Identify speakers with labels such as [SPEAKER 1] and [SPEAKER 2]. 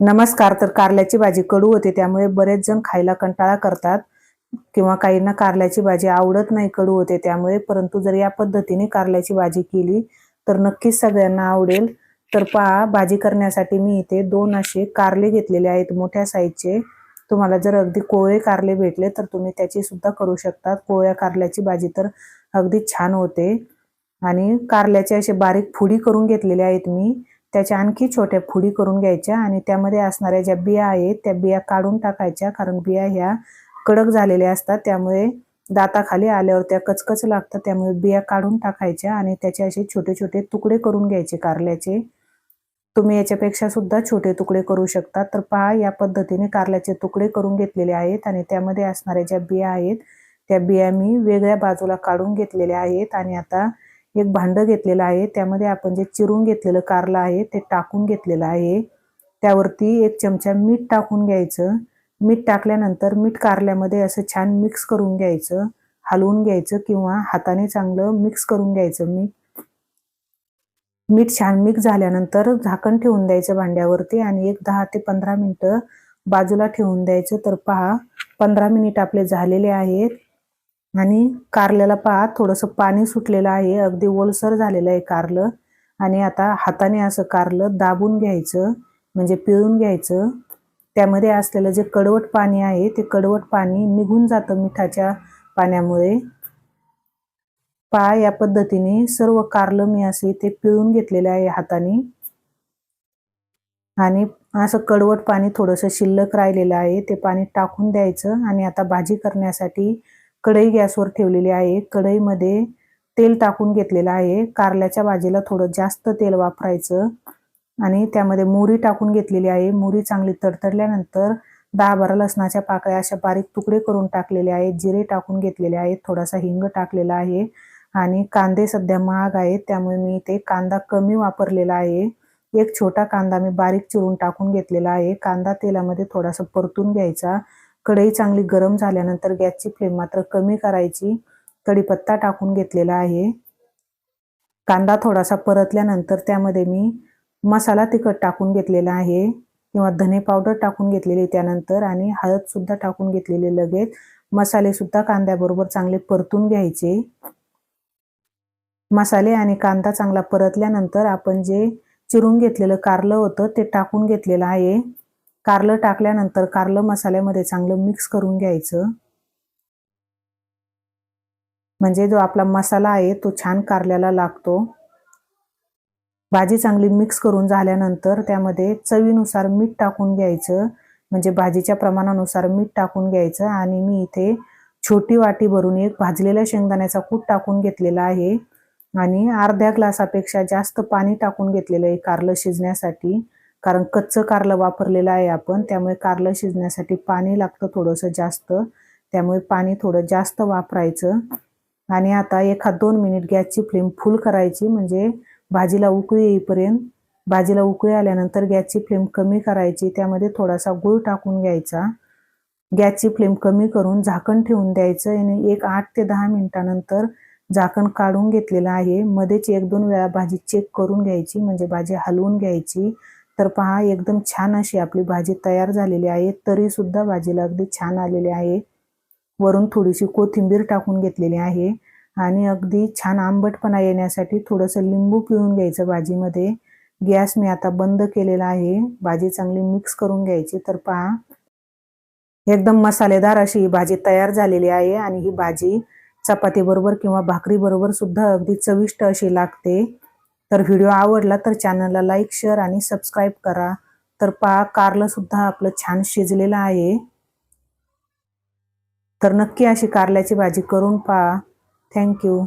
[SPEAKER 1] नमस्कार तर कारल्याची भाजी कडू होते त्यामुळे बरेच जण खायला कंटाळा करतात. किंवा काहींना कारल्याची भाजी आवडत नाही कडू होते त्यामुळे. परंतु जर या पद्धतीने कारल्याची भाजी केली तर नक्कीच सगळ्यांना आवडेल. तर पहा भाजी करण्यासाठी मी इथे दोन असे कारले घेतलेले आहेत मोठ्या साईजचे. तुम्हाला जर अगदी कोवळे कारले भेटले तर तुम्ही त्याची सुद्धा करू शकतात. कोवळ्या कारल्याची भाजी तर अगदी छान होते. आणि कारल्याचे असे बारीक फुडी करून घेतलेले आहेत मी. त्याच्या आणखी छोट्या फुडी करून घ्यायच्या आणि त्यामध्ये असणाऱ्या ज्या बिया आहेत त्या बिया काढून टाकायच्या. कारण बिया ह्या कडक झालेल्या असतात त्यामुळे दाताखाली आल्यावर त्या कचकच लागतात. त्यामुळे बिया काढून टाकायच्या आणि त्याचे असे छोटे छोटे तुकडे करून घ्यायचे कारल्याचे. तुम्ही याच्यापेक्षा सुद्धा छोटे तुकडे करू शकता. तर पहा या पद्धतीने कारल्याचे तुकडे करून घेतलेले आहेत आणि त्यामध्ये असणाऱ्या ज्या बिया आहेत त्या बिया मी वेगळ्या बाजूला काढून घेतलेल्या आहेत. आणि आता एक भांडं घेतलेलं आहे. त्यामध्ये आपण जे चिरून घेतलेलं कारलं आहे ते टाकून घेतलेलं आहे. त्यावरती एक चमचा मीठ टाकून घ्यायचं. मीठ टाकल्यानंतर मीठ कारल्यामध्ये असं छान मिक्स करून घ्यायचं. हलवून घ्यायचं किंवा हाताने चांगलं मिक्स करून घ्यायचं मीठ. मीठ छान मिक्स झाल्यानंतर झाकण ठेवून द्यायचं भांड्यावरती आणि एक दहा ते पंधरा मिनटं बाजूला ठेवून द्यायचं. तर पहा पंधरा मिनिट आपले झालेले आहेत. आणि कारल्याला पहा थोडंसं पाणी सुटलेलं आहे. अगदी ओलसर झालेलं आहे कारलं. आणि आता हाताने असं कारलं दाबून घ्यायचं म्हणजे पिळून घ्यायचं. त्यामध्ये असलेलं जे कडवट पाणी आहे ते कडवट पाणी निघून जातं मिठाच्या पाण्यामुळे. पहा या पद्धतीने सर्व कारलं मी असे ते पिळून घेतलेलं आहे हाताने. आणि असं कडवट पाणी थोडंसं शिल्लक राहिलेलं आहे ते पाणी टाकून द्यायचं. आणि आता भाजी करण्यासाठी कढई गॅसवर ठेवलेली आहे. कढईमध्ये तेल टाकून घेतलेलं आहे. कारल्याच्या भाजीला थोडं जास्त तेल वापरायचं आणि त्यामध्ये मोरी टाकून घेतलेली आहे. मोरी चांगली तडतडल्यानंतर दहा बारा लसणाच्या पाकळ्या अशा बारीक तुकडे करून टाकलेले आहेत. जिरे टाकून घेतलेले आहेत. थोडासा हिंग टाकलेला आहे आणि कांदे सध्या महाग आहेत. त्यामुळे मी ते कांदा कमी वापरलेला आहे. एक छोटा कांदा मी बारीक चिरून टाकून घेतलेला आहे. कांदा तेलामध्ये थोडासा परतून घ्यायचा. कढई चांगली गरम झाल्यानंतर गॅसची फ्लेम मात्र कमी करायची. कढीपत्ता टाकून घेतलेला आहे. कांदा थोडासा परतल्यानंतर त्यामध्ये मी मसाला तिखट टाकून घेतलेला आहे किंवा धने पावडर टाकून घेतलेली त्यानंतर आणि हळदसुद्धा टाकून घेतलेले लगेच. मसालेसुद्धा कांद्याबरोबर चांगले परतून घ्यायचे. मसाले आणि कांदा चांगला परतल्यानंतर आपण जे चिरून घेतलेलं कारलं होतं ते टाकून घेतलेलं आहे. कारलं टाकल्यानंतर कारलं मसाल्यामध्ये चांगलं मिक्स करून घ्यायचं. म्हणजे जो आपला मसाला आहे तो छान कारल्याला लागतो. भाजी चांगली मिक्स करून झाल्यानंतर त्यामध्ये चवीनुसार मीठ टाकून घ्यायचं. म्हणजे भाजीच्या प्रमाणानुसार मीठ टाकून घ्यायचं आणि मी इथे छोटी वाटी भरून एक भाजलेल्या शेंगदाण्याचा कूट टाकून घेतलेला आहे. आणि अर्ध्या ग्लासापेक्षा जास्त पाणी टाकून घेतलेलं आहे कारलं शिजण्यासाठी. कारण कच्चं कारलं वापरलेलं आहे आपण त्यामुळे कारलं शिजण्यासाठी पाणी लागतं थोडंसं जास्त. त्यामुळे पाणी थोडं जास्त वापरायचं. आणि आता एखाद दोन मिनिट गॅसची फ्लेम फुल करायची म्हणजे भाजीला उकळी येईपर्यंत भाजीला उकळी आल्यानंतर गॅसची फ्लेम कमी करायची त्यामध्ये थोडासा गूळ टाकून घ्यायचा. गॅसची फ्लेम कमी करून झाकण ठेवून द्यायचं आणि एक आठ ते दहा मिनिटानंतर झाकण काढून घेतलेलं आहे. मध्येच एक दोन वेळा भाजी चेक करून घ्यायची म्हणजे भाजी हलवून घ्यायची. तर पहा एकदम छान अशी आपली भाजी तयार झालेली आहे. तरी सुद्धा भाजीला अगदी छान आलेली आहे. वरून थोडीशी कोथिंबीर टाकून घेतलेली आहे. आणि अगदी छान आंबटपणा येण्यासाठी थोडंसं लिंबू पिळून घ्यायचं भाजीमध्ये. गॅस मी आता बंद केलेला आहे. भाजी चांगली मिक्स करून घ्यायची. तर पहा एकदम मसालेदार अशी ही भाजी तयार झालेली आहे. आणि ही भाजी चपाती बरोबर किंवा भाकरी बरोबर सुद्धा अगदी चविष्ट अशी लागते. तर व्हिडिओ आवडला तर चॅनलला लाईक शेअर आणि सबस्क्राईब करा. तर पहा कारलं सुद्धा आपलं छान शिजलेलं आहे. तर नक्की अशी कारल्याची भाजी करून पहा थँक्यू